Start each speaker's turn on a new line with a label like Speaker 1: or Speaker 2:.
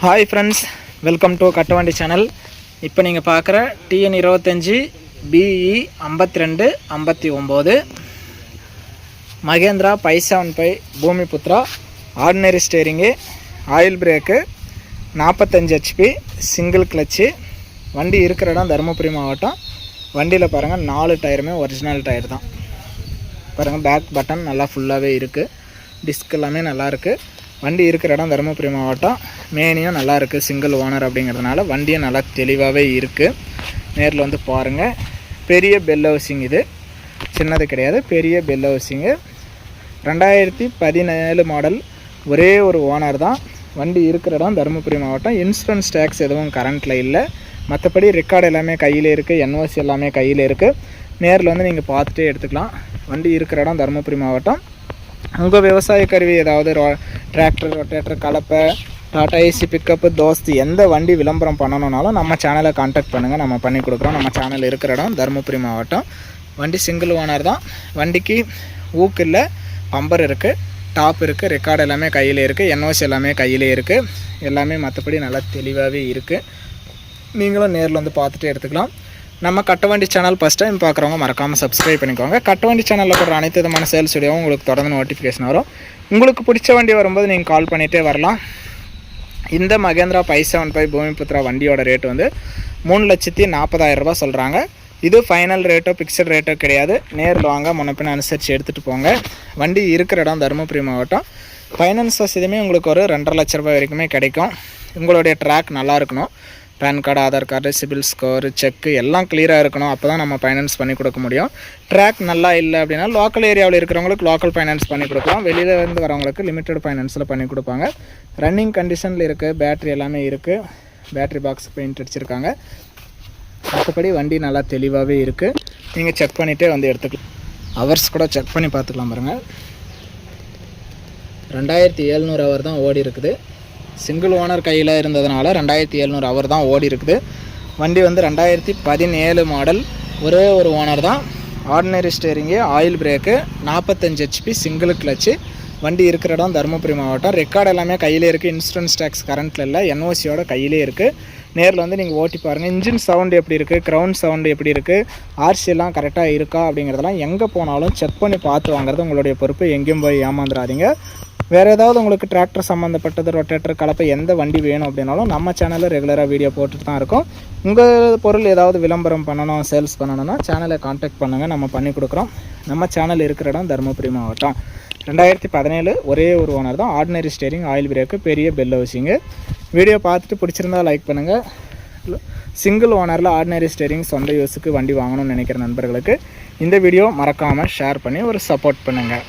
Speaker 1: Hi friends welcome to Kattavandi channel இப்போ நீங்கள் பார்க்குற டிஎன் இருபத்தஞ்சி பிஇ ஐம்பத்தி ரெண்டு ஐம்பத்தி ஒம்பது. Mahindra bison seven by Bhoomi Putra ordinary steering oil brake நாற்பத்தஞ்சு ஹெச்பி சிங்கிள் கிளச்சு வண்டி இருக்கிற இடம் தருமபுரி மாவட்டம். வண்டியில் பாருங்கள் நாலு டயருமே ஒரிஜினல் டயர் தான். பாருங்கள் பேக் பட்டன் நல்லா ஃபுல்லாகவே இருக்குது டிஸ்க் எல்லாமே நல்லா இருக்குது வண்டி இருக்கிற இடம் தருமபுரி மாவட்டம். மேனியும் நல்லா இருக்குது சிங்கிள் ஓனர் அப்படிங்கிறதுனால வண்டியும் நல்லா தெளிவாகவே இருக்குது நேரில் வந்து பாருங்கள் பெரிய பெல் ஹவுசிங் இது. சின்னது கிடையாது பெரிய பெல் ஹவுசிங்கு ரெண்டாயிரத்தி பதினேழு மாடல் ஒரே ஒரு ஓனர் தான். வண்டி இருக்கிற இடம் தருமபுரி மாவட்டம். இன்சூரன்ஸ் டேக்ஸ் எதுவும் கரண்ட்டில் இல்லை. மற்றபடி ரெக்கார்டு எல்லாமே கையில் இருக்குது என்ஓசி எல்லாமே கையில் இருக்குது நேரில் வந்து நீங்கள் பார்த்துட்டே எடுத்துக்கலாம். வண்டி இருக்கிற இடம் தருமபுரி மாவட்டம். உங்கள் விவசாய கருவி ஏதாவது டிராக்டர் ரொட்டேட்டர் கலப்பை டாடா ஏசி பிக்கப்பு தோஸ்து எந்த வண்டி விளம்பரம் பண்ணணுன்னாலும் நம்ம சேனலை காண்டாக்ட் பண்ணுங்கள் நம்ம பண்ணி கொடுக்குறோம். நம்ம சேனல் இருக்கிற இடம் தருமபுரி மாவட்டம். வண்டி சிங்கிள் ஓனர் தான். வண்டிக்கு ஊக்கு இல்லை பம்பர் இருக்குது டாப் இருக்குது ரெக்கார்டு எல்லாமே கையில் இருக்குது என்ஓசி எல்லாமே கையிலே இருக்குது எல்லாமே மற்றபடி நல்லா தெளிவாகவே இருக்குது நீங்களும் நேரில் வந்து பார்த்துட்டு எடுத்துக்கலாம். நம்ம கட்டவண்டி சேனல் ஃபஸ்ட் டைம் பார்க்குறவங்க மறக்காமல் சப்ஸ்கிரைப் பண்ணிக்கோங்க. கட்டவண்டி சேனலில் போடுற அனைத்து விதமான சேல்ஸ் வீடியோவும் உங்களுக்கு தொடர்ந்து நோட்டிஃபிகேஷன் வரும். உங்களுக்கு பிடிச்ச வண்டி வரும்போது நீங்கள் கால் பண்ணிகிட்டே வரலாம். இந்த மகேந்திரா பை செவன் ஃபைவ் பூமிபுத்ரா வண்டியோட ரேட் வந்து மூணு லட்சத்தி நாற்பதாயிரரூபா சொல்கிறாங்க இது ஃபைனல் ரேட்டோ ஃபிக்ஸட் ரேட்டோ கிடையாது. நேரில் வாங்க முன்னப்பின அனுசரித்து எடுத்துகிட்டு போங்க. வண்டி இருக்கிற இடம் தருமபுரி மாவட்டம். ஃபைனான்ஸ் வசதியுமே உங்களுக்கு ஒரு ரெண்டரை லட்ச ரூபாய் வரைக்குமே கிடைக்கும். உங்களுடைய ட்ராக் நல்லா இருக்கணும். PAN card Aadhaar card CIBIL score check எல்லாம் கிளியராக இருக்கணும். அப்போ தான் நம்ம ஃபைனான்ஸ் பண்ணி கொடுக்க முடியும். ட்ராக் நல்லா இல்லை அப்படின்னா லோக்கல் ஏரியாவில் இருக்கிறவங்களுக்கு லோக்கல் ஃபைனான்ஸ் பண்ணி கொடுக்கலாம். வெளியில் இருந்து வரவங்களுக்கு லிமிட்டட் ஃபைனான்ஸில் பண்ணி கொடுப்பாங்க. ரன்னிங் கண்டிஷனில் இருக்குது பேட்ரி எல்லாமே இருக்குது பேட்ரி பாக்ஸ் பெயிண்ட் அடிச்சிருக்காங்க. மற்றபடி வண்டி நல்லா தெளிவாகவே இருக்குது நீங்கள் செக் பண்ணிகிட்டே வந்து எடுத்துக்கலாம். ஹவர்ஸ் கூட செக் பண்ணி பார்த்துக்கலாம் பாருங்கள் ரெண்டாயிரத்தி எழுநூறு ஹவர் தான் ஓடி இருக்குது. சிங்கிள் ஓனர் கையில் இருந்ததுனால ரெண்டாயிரத்தி எழுநூறு அவர் தான் ஓடி இருக்குது. வண்டி வந்து ரெண்டாயிரத்தி பதினேழு மாடல். ஒரே ஒரு ஓனர் தான். ஆர்டினரி ஸ்டேரிங்கு ஆயில் பிரேக்கு நாற்பத்தஞ்சு ஹெச்பி சிங்கிள் கிளச்சு வண்டி இருக்கிற இடம் தருமபுரி மாவட்டம். ரெக்கார்டு எல்லாமே கையிலே இருக்குது இன்சூரன்ஸ் டேக்ஸ் கரண்ட்டில் இல்லை. என்ஓசியோட கையிலே இருக்குது நேரில் வந்து நீங்கள் ஓட்டி பாருங்கள் இன்ஜின் சவுண்டு எப்படி இருக்குது க்ரௌண்ட் சவுண்டு எப்படி இருக்குது ஆர்சியெல்லாம் கரெக்டாக இருக்கா அப்படிங்கிறதெல்லாம் எங்கே போனாலும் செக் பண்ணி பார்த்து வாங்குறது உங்களுடைய பொறுப்பு. எங்கேயும் போய் ஏமாந்துடாதீங்க. வேறு ஏதாவது உங்களுக்கு டிராக்டர் சம்மந்தப்பட்டது ரொட்டேட்டர் கலப்பை எந்த வண்டி வேணும் அப்படின்னாலும் நம்ம சேனலில் ரெகுலராக வீடியோ போட்டுட்டு தான் இருக்கோம். உங்கள் பொருள் ஏதாவது விளம்பரம் பண்ணணும் சேல்ஸ் பண்ணணும்னா சேனலை காண்டாக்ட் பண்ணுங்கள் நம்ம பண்ணி கொடுக்குறோம். நம்ம சேனல் இருக்கிற இடம் தருமபுரி மாவட்டம். ரெண்டாயிரத்தி பதினேழு ஒரே ஒரு ஓனர் தான். ஆர்டினரி ஸ்டேரிங் ஆயில் பிரேக்கு பெரிய பெல் ஹவுசிங்கு வீடியோ பார்த்துட்டு பிடிச்சிருந்தா லைக் பண்ணுங்கள் சிங்கிள் ஓனரில் ஆர்டினரி ஸ்டேரிங் சொந்த யூஸுக்கு வண்டி வாங்கணும்னு நினைக்கிற நண்பர்களுக்கு இந்த வீடியோ மறக்காமல் ஷேர் பண்ணி ஒரு சப்போர்ட் பண்ணுங்கள்